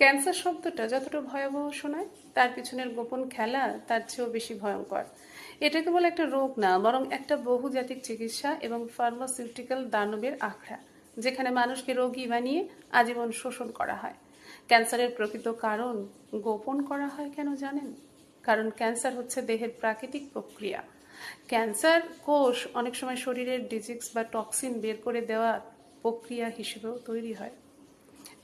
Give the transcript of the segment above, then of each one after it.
Cancer শব্দটা যতটা ভয়াবহ শোনায়, তার পিছনের গোপন খেলা তার চেয়েও বেশি ভয়ঙ্কর। এটা কেবল একটা রোগ না, বরং একটা বহুজাতিক চিকিৎসা এবং ফার্মাসিউটিক্যাল দানবের আখড়া, যেখানে মানুষকে রোগী বানিয়ে আজীবন শোষণ করা হয়। ক্যান্সারের প্রকৃত কারণ গোপন করা হয় কেন জানেন? কারণ ক্যান্সার হচ্ছে দেহের প্রাকৃতিক প্রক্রিয়া। ক্যান্সার কোষ অনেক সময় শরীরের ডিজিক্স বা টক্সিন বের করে দেওয়ার প্রক্রিয়া হিসেবেও তৈরি হয়।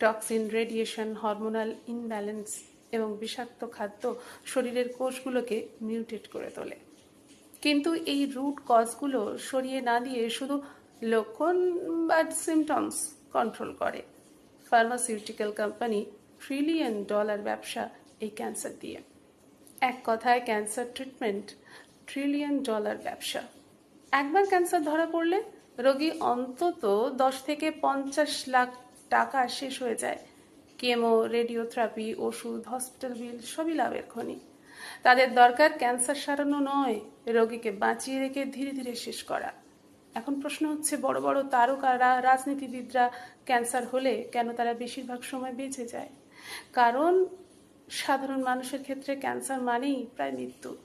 টক্সিন রেডিয়েশন হরমোনাল ইনব্যালেন্স এবং বিষাক্ত খাদ্য শরীরের কোষগুলোকে মিউটেট করে তোলে। কিন্তু এই রুট কজগুলো সরিয়ে না দিয়ে শুধু লক্ষণ বা সিমটমস কন্ট্রোল করে। ফার্মাসিউটিক্যাল কোম্পানি ট্রিলিয়ন ডলার ব্যবসা এই ক্যান্সার দিয়ে। এক কথায় ক্যান্সার ট্রিটমেন্ট ট্রিলিয়ন ডলার ব্যবসা। একবার ক্যান্সার ধরা পড়লে রোগী অন্তত দশ থেকে পঞ্চাশ লাখ টাকা শেষ হয়ে যায়। কেমো, রেডিওথেরাপি, ওষুধ, হসপিটাল বিল, সবই লাভের খনি। তাদের দরকার ক্যান্সার সারানো নয়, রোগীকে বাঁচিয়ে রেখে ধীরে ধীরে শেষ করা। এখন প্রশ্ন হচ্ছে, বড় বড় তারকারা রাজনীতিবিদরা ক্যান্সার হলে কেন তারা বেশিরভাগ সময় বেঁচে যায়? কারণ সাধারণ মানুষের ক্ষেত্রে ক্যান্সার মানেই প্রায় মৃত্যু।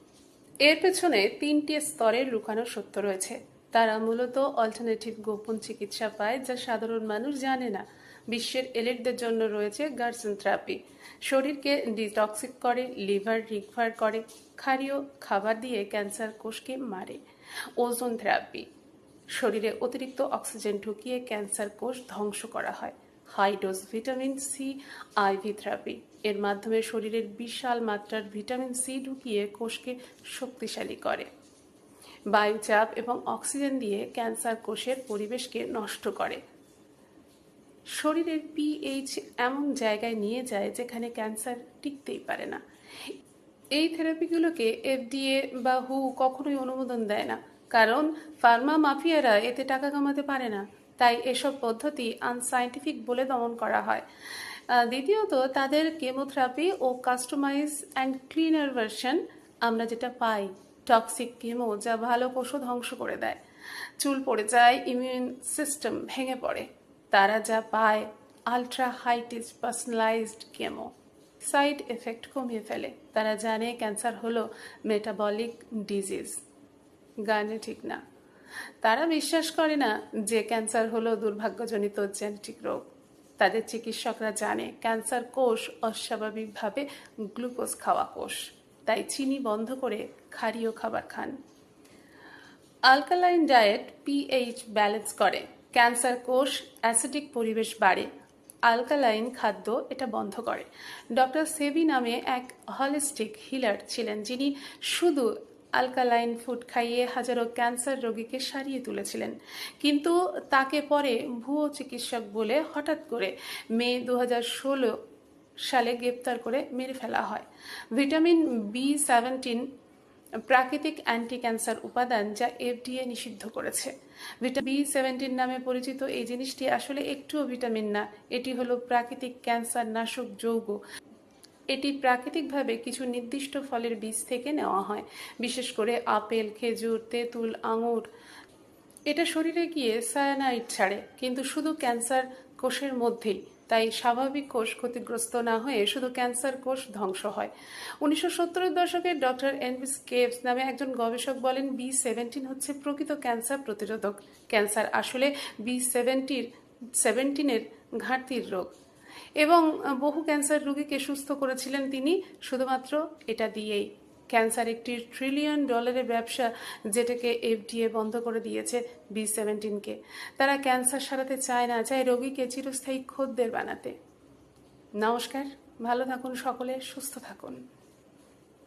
এর পেছনে তিনটি স্তরের লুকানো সত্য রয়েছে। তারা মূলত অল্টারনেটিভ গোপন চিকিৎসা পায় যা সাধারণ মানুষ জানে না। বিশ্বের এলিটদের জন্য রয়েছে গার্সন থেরাপি। শরীরকে ডিটক্সিক করে, লিভার রিকভার করে, ক্ষারীয় খাবার দিয়ে ক্যান্সার কোষকে মারে। Ozone therapy. শরীরে অতিরিক্ত অক্সিজেন ঢুকিয়ে ক্যান্সার কোষ ধ্বংস করা হয়। High dose vitamin C IV therapy. এর মাধ্যমে শরীরের বিশাল মাত্রার ভিটামিন সি ঢুকিয়ে কোষকে শক্তিশালী করে। বায়ুচাপ এবং অক্সিজেন দিয়ে ক্যান্সার কোষের পরিবেশকে নষ্ট করে। শরীরের পিএইচ এমন জায়গায় নিয়ে যায় যেখানে ক্যান্সার টিকতেই পারে না। এই থেরাপিগুলোকে এফডিএ বা হু কখনোই অনুমোদন দেয় না, কারণ ফার্মা মাফিয়ারা এতে টাকা কামাতে পারে না, তাই এসব পদ্ধতি আনসাইন্টিফিক বলে দমন করা হয়। দ্বিতীয়ত, তাদের কেমোথেরাপি ও কাস্টমাইজ অ্যান্ড ক্লিনার ভার্সন আমরা যেটা পাই টক্সিক কেমো যা ভালো কোষও ধ্বংস করে দেয়। চুল পড়ে যায় ইমিউন সিস্টেম ভেঙে পড়ে। তারা যা পায় আলট্রা হাইটিস পার্সোনালাইজড কেমো সাইড এফেক্ট কমিয়ে ফেলে। তারা জানে ক্যান্সার হলো মেটাবলিক ডিজিজ গানে ঠিক না। তারা বিশ্বাস করে না যে ক্যান্সার হলো দুর্ভাগ্যজনিত জেনেটিক রোগ। তাদের চিকিৎসকরা জানে ক্যান্সার কোষ অস্বাভাবিকভাবে গ্লুকোজ খাওয়া কোষ। তাই চিনি বন্ধ করে ক্ষারীয় খাবার খান। আলকালাইন ডায়েট পিএইচ ব্যালেন্স করে। ক্যান্সার কোষ, অ্যাসিডিক পরিবেশ বাড়ে, আলকালাইন খাদ্য এটা বন্ধ করে। ডক্টর সেবি নামে এক হলিস্টিক হিলার ছিলেন যিনি শুধু আলকালাইন ফুড খাইয়ে হাজারো ক্যান্সার রোগীকে সারিয়ে তুলেছিলেন। কিন্তু তাকে পরে ভুয়ো চিকিৎসক বলে হঠাৎ করে মে দু হাজার ষোলো সালে গ্রেপ্তার করে মেরে ফেলা হয়। ভিটামিন বি সেভেন্টিন প্রাকৃতিক অ্যান্টি ক্যান্সার উপাদান যা এফডিএ নিষিদ্ধ করেছে। ভিটামিন বি সেভেন্টিন নামে পরিচিত এই জিনিসটি আসলে একটুও ভিটামিন না। এটি হলো প্রাকৃতিক ক্যান্সার নাশক যৌগ। এটি প্রাকৃতিকভাবে কিছু নির্দিষ্ট ফলের বীজ থেকে নেওয়া হয়। বিশেষ করে আপেল, খেজুর, তেঁতুল, আঙুর। এটা শরীরে গিয়ে সায়ানাইড ছাড়ে, কিন্তু শুধু ক্যান্সার কোষের মধ্যেই। তাই স্বাভাবিক কোষ ক্ষতিগ্রস্ত না হয়ে শুধু ক্যান্সার কোষ ধ্বংস হয়। উনিশশো সত্তরের দশকে ডক্টর এনভিস কেভস নামে একজন গবেষক বলেন, বি সেভেন্টিন হচ্ছে প্রকৃত ক্যান্সার প্রতিরোধক। ক্যান্সার আসলে বি সেভেন্টির, সেভেন্টিনের ঘাটতির রোগ। এবং বহু ক্যান্সার রোগীকে সুস্থ করেছিলেন তিনি, শুধুমাত্র এটা দিয়েই। ক্যান্সার একটি ট্রিলিয়ন ডলারের ব্যবসা যেটাকে এফডিএ বন্ধ করে দিয়েছে বি সেভেন্টিনকে। তারা ক্যান্সার সারাতে চায় না, চায় রোগীকে চিরস্থায়ী খদ্দের বানাতে। নমস্কার, ভালো থাকুন সকলে, সুস্থ থাকুন।